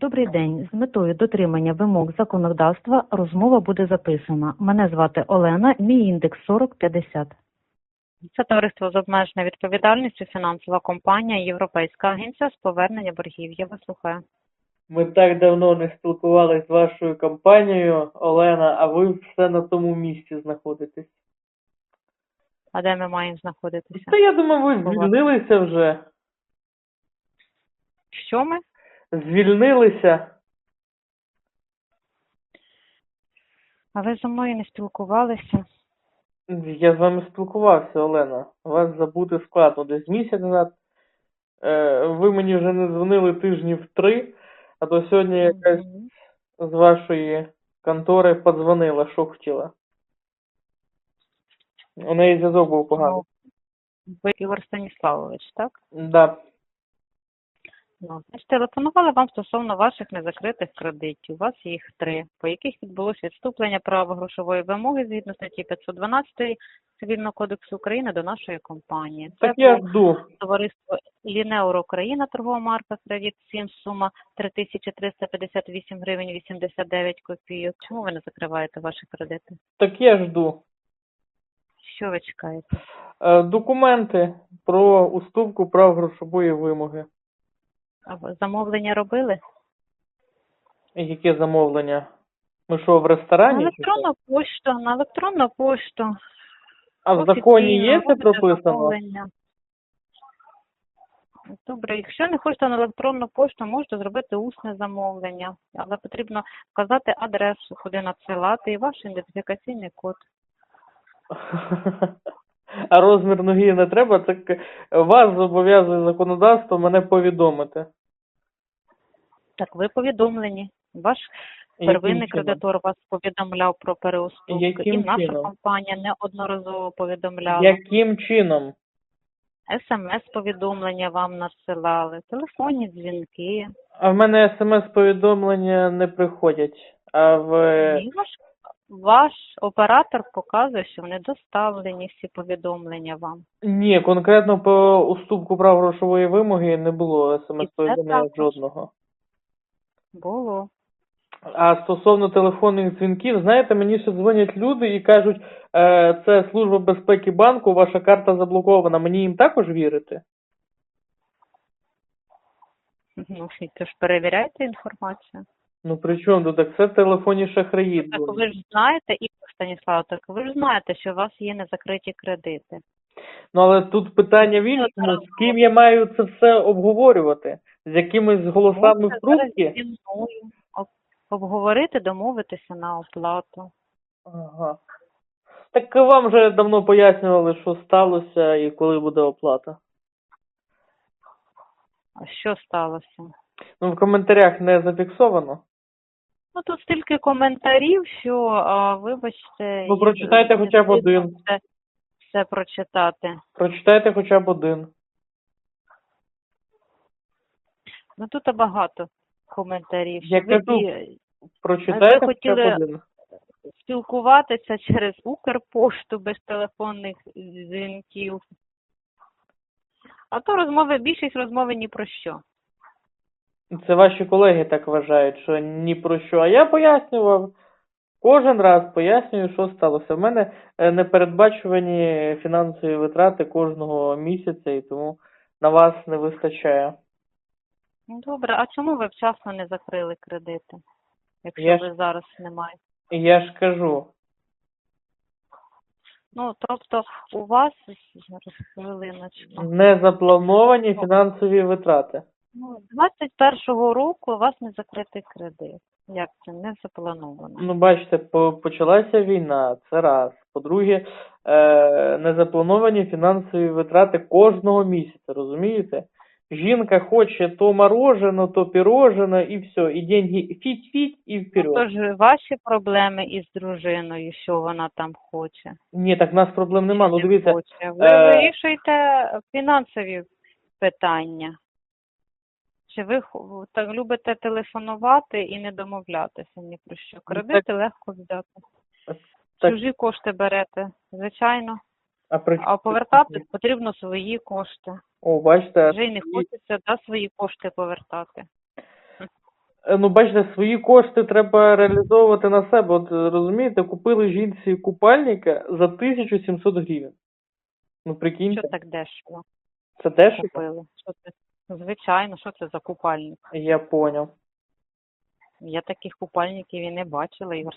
Добрий день. З метою дотримання вимог законодавства розмова буде записана. Мене звати Олена, мій індекс 4050. Це товариство з обмеженою відповідальністю, фінансова компанія, Європейська агенція з повернення боргів. Я вас слухаю. Ми так давно не спілкувалися з вашою компанією, Олена, а ви все на тому місці знаходитесь. А де ми маємо знаходитися? Та я думаю, ви звільнилися вже. Що ми? Звільнилися. А ви зі мною не спілкувалися? Я з вами спілкувався, Олена. Вас забути складно. Десь місяць назад. Е, ви мені вже не дзвонили тижнів три, а то сьогодні якась з вашої контори подзвонила, що хотіла. У неї зв'язок був поганий. Ну, ви Ігор Станіславович, так? Да. Ну, значить, телефонували вам стосовно ваших незакритих кредитів. У вас їх три, по яких відбулося відступлення права грошової вимоги згідно статті 512 Цивільного кодексу України до нашої компанії. Це Так я жду. товариство Лінеуро Україна, торгова марка Кредит 7, сума 3358 гривень 89 копійок. Чому ви не закриваєте ваші кредити? Так я жду. Що ви чекаєте? Е, Документи про уступку прав грошової вимоги. А замовлення робили? Яке замовлення? Ми що, в ресторані? що? електронну пошту, на електронну пошту. А в законі є це прописано? замовлення. Добре, якщо не хочете на електронну пошту, можете зробити усне замовлення, але потрібно вказати адресу, куди надсилати, і ваш ідентифікаційний код. А розмір ноги не треба, так вас зобов'язує законодавство мене повідомити. Так, ви повідомлені. Ваш первинний чином? кредитор вас повідомляв про переуступки, Яким і наша чином? компанія неодноразово повідомляла. Яким чином? СМС-повідомлення вам надсилали, телефонні дзвінки. А в мене смс-повідомлення не приходять. А в І ваш, ваш оператор показує, що вони доставлені всі повідомлення вам. ні, конкретно по уступку прав грошової вимоги не було смс-повідомлення також. жодного. Було. А стосовно телефонних дзвінків, знаєте, мені ще дзвонять люди і кажуть, е, це служба безпеки банку, ваша карта заблокована. Мені їм також вірити? Ну, і тож перевіряйте інформацію. Ну при чому тут? Так це в телефоні шахраї. Так ви ж знаєте, і Станіслав, так ви ж знаєте, що у вас є незакриті кредити. Ну але тут питання в іншому, з ким я маю це все обговорювати? З якимись голосами в трубці? зі мною обговорити, домовитися на оплату. Ага. Так вам вже давно пояснювали, що сталося і коли буде оплата. А що сталося? Ну в коментарях не зафіксовано. Ну тут стільки коментарів, що а, вибачте, Ну, прочитайте хоча б один. Все, все прочитати. Прочитайте хоча б один. Ну тут багато коментарів. Я ви кажу, ді- Прочитайте Ви хоча б хотіли- один. спілкуватися через Укрпошту без телефонних дзвінків. А то розмови, більшість розмови ні про що. Це ваші колеги так вважають, що ні про що. А я пояснював. Кожен раз пояснюю, що сталося. В мене е, непередбачувані фінансові витрати кожного місяця, і тому на вас не вистачає. Добре, а чому ви вчасно не закрили кредити, якщо Я ж- ви зараз не маєте? Я ж кажу, Ну, тобто у вас зараз хвилиночку. не заплановані фінансові витрати. Ну, з 21-го року у вас не закритий кредит. Як це не заплановано? Ну, бачите, по- почалася війна, це раз. По-друге, е, незаплановані фінансові витрати кожного місяця, розумієте? Жінка хоче то морожено, то пірожено, і все. І деньги фіть-фіть, і вперед. Тож ваші проблеми із дружиною, що вона там хоче. Ні, так в нас проблем нема. Ну дивіться, хоче. Ви е, вирішуєте фінансові питання. Чи ви так любите телефонувати і не домовлятися ні про що? Кредити легко взяти. Ну, так, Чужі кошти берете, звичайно. а при А повертати потрібно свої кошти. О, бачите, Вже й не хочеться да, свої кошти повертати. Е, Ну, бачите, свої кошти треба реалізовувати на себе. От е, розумієте, купили жінці купальника за 1700 гривень. Ну, прикиньте, Що так дешево це дешево? купили? Що це? Звичайно, що це за купальник? Я поняв. Я таких купальників і не бачила, Ігор.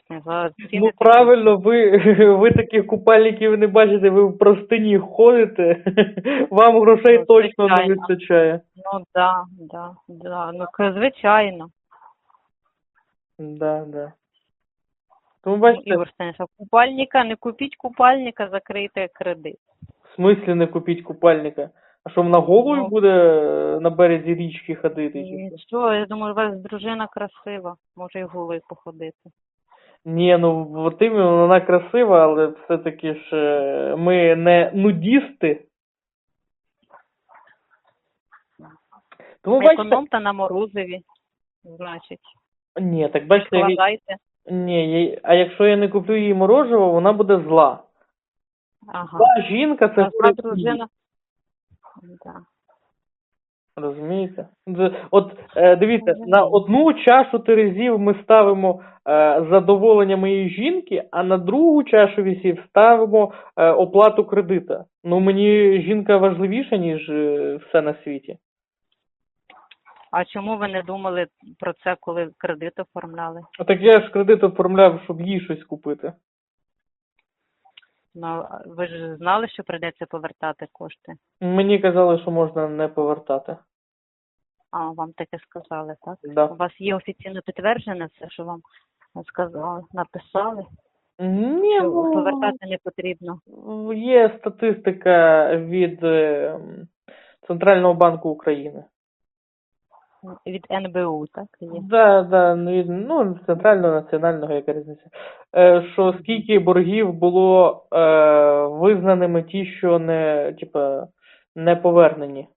Ціни Ну правильно, ви, ви таких купальників не бачите, ви в простині ходите, вам грошей Ну, точно не вистачає. Ну, да, да, да. Ну, звичайно. Да, да. Тому Ну, бачите, Ігор Станіслав, купальника, не купіть купальника, закрийте кредит. в смислі не купіть купальника. А що вона голою Ну. буде е, на березі річки ходити? чи що? Я думаю, у вас дружина красива, може і голою походити. Ні, ну от іменно вона красива, але все-таки ж е, ми не нудісти. Тому бачите, на морозиві, значить. ні, так бачите, ні, а якщо я не куплю їй морожево, вона буде зла. Ага. Зла жінка це А зла дружина. Да. Розумієте? От е, дивіться, на одну чашу терезів ми ставимо е, задоволення моєї жінки, а на другу чашу вісів ставимо е, оплату кредита. Ну мені жінка важливіша, ніж е, все на світі. А чому ви не думали про це, коли кредит оформляли? А так я ж кредит оформляв, щоб їй щось купити. Ну, ви ж знали, що прийдеться повертати кошти? Мені казали, що можна не повертати. А вам таке сказали, так? Да. У вас є офіційно підтверджене це, що вам сказали, написали, Ні, що ну, повертати не потрібно. є статистика від е, Центрального банку України. Від НБУ, так? Є. Да, да, ну, і- ну, центрального, національного, яка різниця. Е, що скільки боргів було е, визнаними ті, що не, типа, не повернені.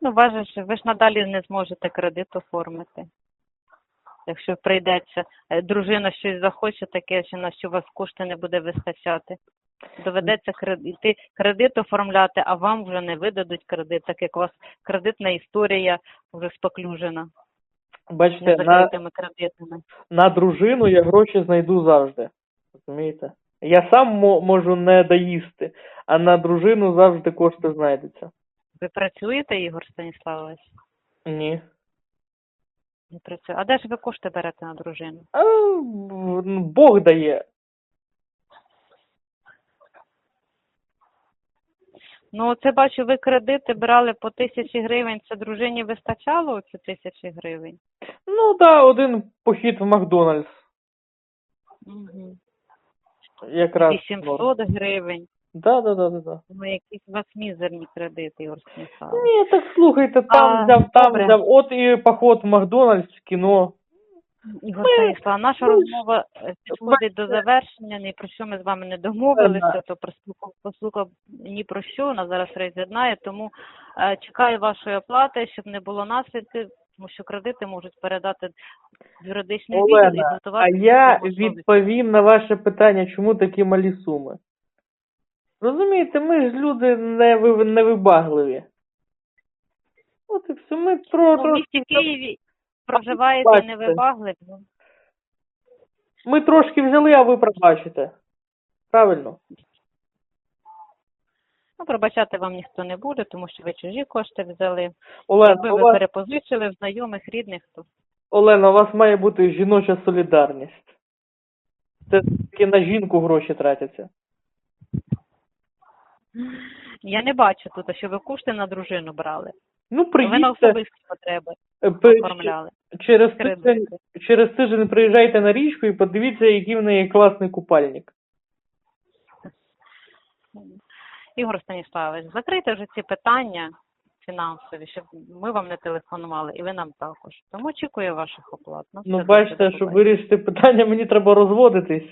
Ну, ж- ви ж надалі не зможете кредит оформити. Якщо прийдеться, е, дружина щось захоче таке, що на що у вас кошти не буде вистачати. Доведеться кредит, йти кредит оформляти, а вам вже не видадуть кредит, так як у вас кредитна історія вже споклюжена Бачите, на, кредитами. на дружину я гроші знайду завжди. Розумієте? Я сам можу не доїсти, а на дружину завжди кошти знайдуться. Ви працюєте, Ігор Станіславович? Ні. Не працює. А де ж ви кошти берете на дружину? А, Бог дає. Ну, це бачу, ви кредити брали по тисячі гривень. Це дружині вистачало оці тисячі гривень? Ну, да, один похід в Макдональдс. Угу. Якраз. 800 гривень. Да, да, да, да, да. Ну, якісь у вас мізерні кредити, Ігор Станіславович. Ні, так слухайте, там А, взяв, там добре. взяв. От і поход в Макдональдс, кіно. Ігор Станіслав, наша розмова е, підходить до завершення, ні про що ми з вами не домовилися, то послухав ні про що, нас зараз роз'єднає, тому е, чекаю вашої оплати, щоб не було наслідків, тому що кредити можуть передати в юридичний відділ і Олена, а я відповім на ваше питання, чому такі малі суми. Розумієте, ми ж люди неви- невибагливі. От і все, ми тро, Ну, в місті Києві проживаєте Бачите. невибагливі. ну, ми трошки взяли, а ви пробачите. Правильно? Ну, пробачати вам ніхто не буде, тому що ви чужі кошти взяли. Олена, Якби у ви вас, перепозичили в знайомих, рідних, то Олена, у вас має бути жіноча солідарність. Це таки на жінку гроші тратяться. я не бачу тут, що ви кошти на дружину брали. Ну, Ви на особисті потреби е, оформляли через тиждень, через тиждень приїжджайте на річку і подивіться, який в неї класний купальник. Ігор Станіславович, закрийте вже ці питання фінансові, щоб ми вам не телефонували, і ви нам також. Тому очікую ваших оплат. Ну, бачите, щоб вирішити питання, мені треба розводитись.